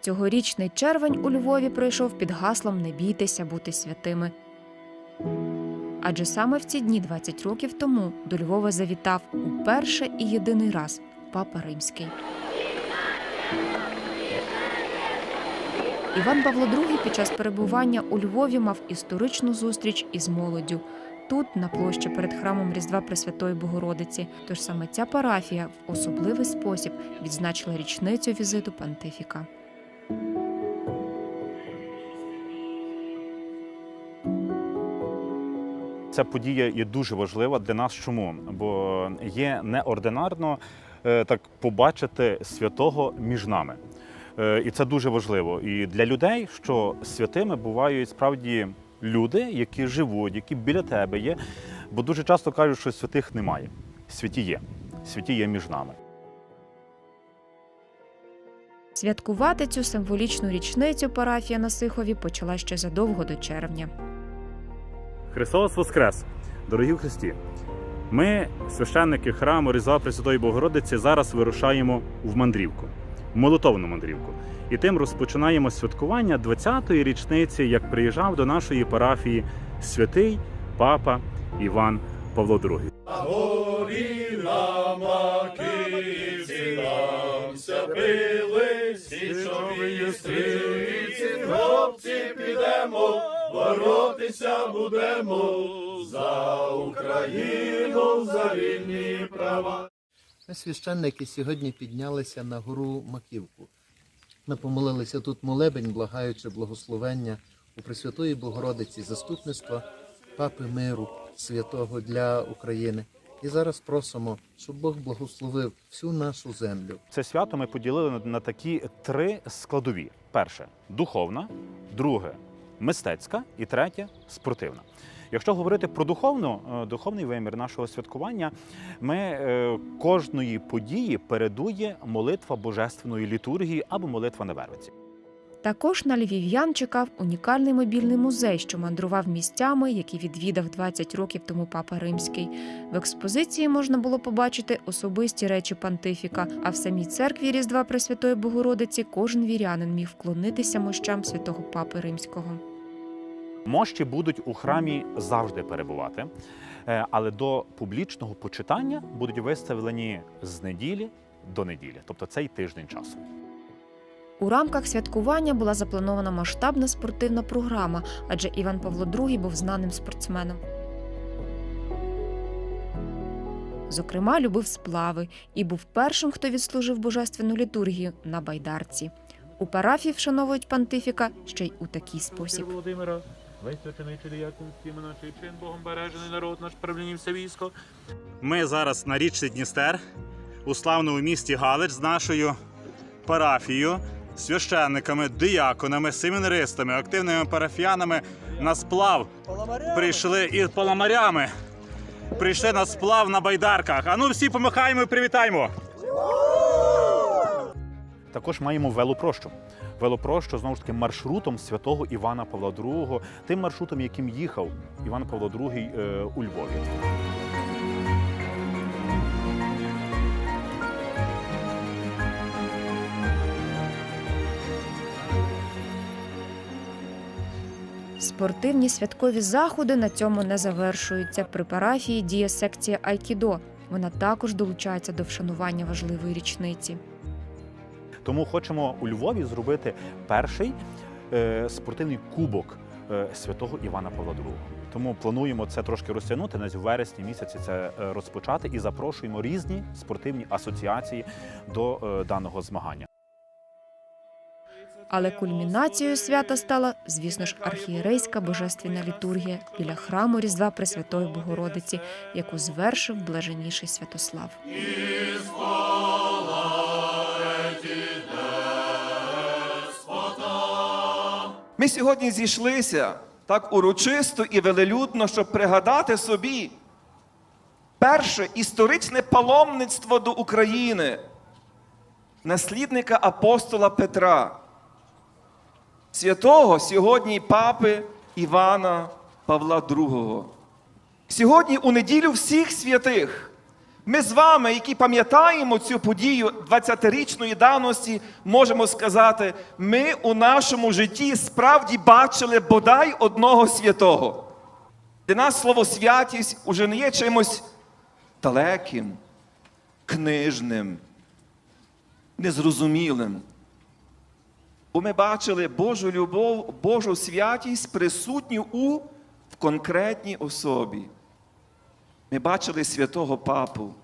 Цьогорічний червень у Львові пройшов під гаслом Не бійтеся бути святими. Адже саме в ці дні 20 років тому до Львова завітав уперше і єдиний раз папа Римський. Іван Павло II під час перебування у Львові мав історичну зустріч із молоддю. Тут, на площі перед храмом Різдва Пресвятої Богородиці, тож саме ця парафія в особливий спосіб відзначила річницю візиту понтифіка. Ця подія є дуже важлива для нас. Чому? Бо є неординарно е, так побачити святого між нами. Е, І це дуже важливо. І для людей, що святими бувають справді люди, які живуть, які біля тебе є. Бо дуже часто кажуть, що святих немає. Святі є. Святі є між нами. Святкувати цю символічну річницю парафія на Сихові почала ще задовго до червня. Христос Воскрес! Дорогі Христі! Ми, священники храму Різдва Пресвятої Богородиці, зараз вирушаємо в мандрівку, в молитовну мандрівку. І тим розпочинаємо святкування 20-ї річниці, як приїжджав до нашої парафії святий папа Іван Павло II. Горі на маківці намся били, січові стрільці, хлопці підемо, боротися будемо за Україну, за вільні права. Ми священники сьогодні піднялися на гору Маківку. Ми помолилися тут молебень, благаючи благословення у Пресвятої Богородиці, заступництва Папи Миру святого для України. І зараз просимо, щоб Бог благословив всю нашу землю. Це свято ми поділили на- на такі три складові: перше духовна, друге мистецька і третє спортивна. Якщо говорити про духовну, е, духовний вимір нашого святкування, ми е, кожної події передує молитва божественної літургії або молитва на вервиці. Також на львів'ян чекав унікальний мобільний музей, що мандрував місцями, які відвідав 20 років тому папа Римський. В експозиції можна було побачити особисті речі понтифіка, а в самій церкві Різдва Пресвятої Богородиці кожен вірянин міг вклонитися мощам святого папи Римського. Мощі будуть у храмі завжди перебувати, е, але до публічного почитання будуть виставлені з неділі до неділі, тобто цей тиждень часу. У рамках святкування була запланована масштабна спортивна програма, адже Іван Павло II був знаним спортсменом. Зокрема, любив сплави і був першим, хто відслужив божественну літургію на байдарці. У парафії вшановують понтифіка ще й у такий спосіб. Володимира, весь свячений Чиліякинський наший чин, Богом бережений народ наш, правління все військо. Ми зараз на річці Дністер у славному місті Галич з нашою парафією, священниками, дияконами, семінаристами, активними парафіянами на сплав прийшли і паламарями. Прийшли на сплав на байдарках. А ну всі помахаємо і привітаємо. Також маємо велопрощу. Велопрощу знову ж таки маршрутом святого Івана Павла II, тим маршрутом, яким їхав Іван Павло II е, у Львові. Спортивні святкові заходи на цьому не завершуються. При парафії діє секція Айкідо. Вона також долучається до вшанування важливої річниці. Тому хочемо у Львові зробити перший е, спортивний кубок е, святого Івана Павла II. Тому плануємо це трошки розтягнути, навіть в вересні місяці це е, розпочати і запрошуємо різні спортивні асоціації до даного змагання. Але кульмінацією свята стала, звісно ж, архієрейська божественна літургія біля храму Різдва Пресвятої Богородиці, яку звершив блаженніший Святослав. Ми сьогодні зійшлися так урочисто і велелюдно, щоб пригадати собі перше історичне паломництво до України, наслідника апостола Петра, святого сьогодні папи Івана Павла II. Сьогодні, у неділю всіх святих, Ми з вами, які пам'ятаємо цю подію 20-річної давності, можемо сказати, ми у нашому житті справді бачили бодай одного святого. Для нас слово святість уже не є чимось далеким, книжним, незрозумілим. Бо ми бачили Божу любов, Божу святість присутню у в конкретній особі. Ми бачили святого папу.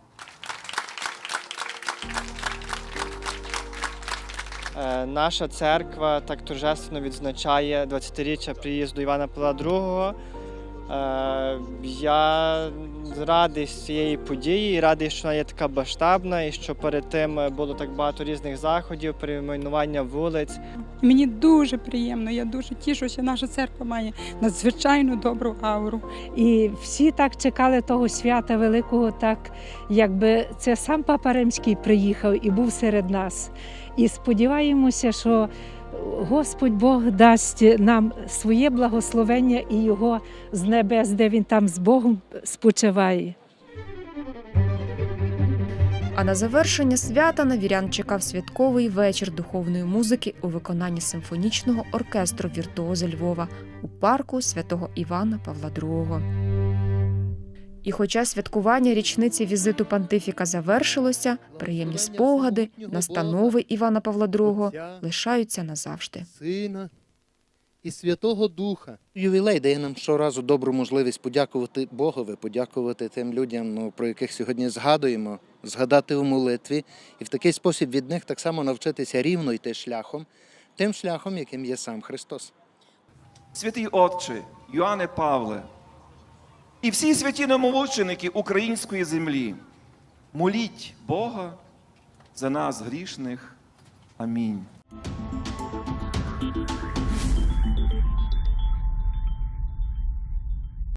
Е, Наша церква так торжественно відзначає 20-річчя приїзду Івана Павла II. Е, Я радий з цієї події, радий, що вона є така масштабна і що перед тим було так багато різних заходів, перейменування вулиць. Мені дуже приємно, я дуже тішу, що наша церква має надзвичайно добру ауру. І всі так чекали того свята великого, так якби це сам Папа Римський приїхав і був серед нас. І сподіваємося, що Господь Бог дасть нам своє благословення і його з небес, де він там з Богом спочиває. А на завершення свята на вірян чекав святковий вечір духовної музики у виконанні симфонічного оркестру віртуози Львова у парку святого Івана Павла II. І хоча святкування річниці візиту понтифіка завершилося, приємні спогади, настанови Івана Павла II лишаються назавжди. Сина і Святого Духа. Ювілей дає нам щоразу добру можливість подякувати Богові, подякувати тим людям, ну, про яких сьогодні згадуємо, згадати у молитві, і в такий спосіб від них так само навчитися рівно йти шляхом, тим шляхом, яким є сам Христос. Святий Отче, Йоанне Павле, і всі святі намолоченики української землі, моліть Бога за нас грішних. Амінь.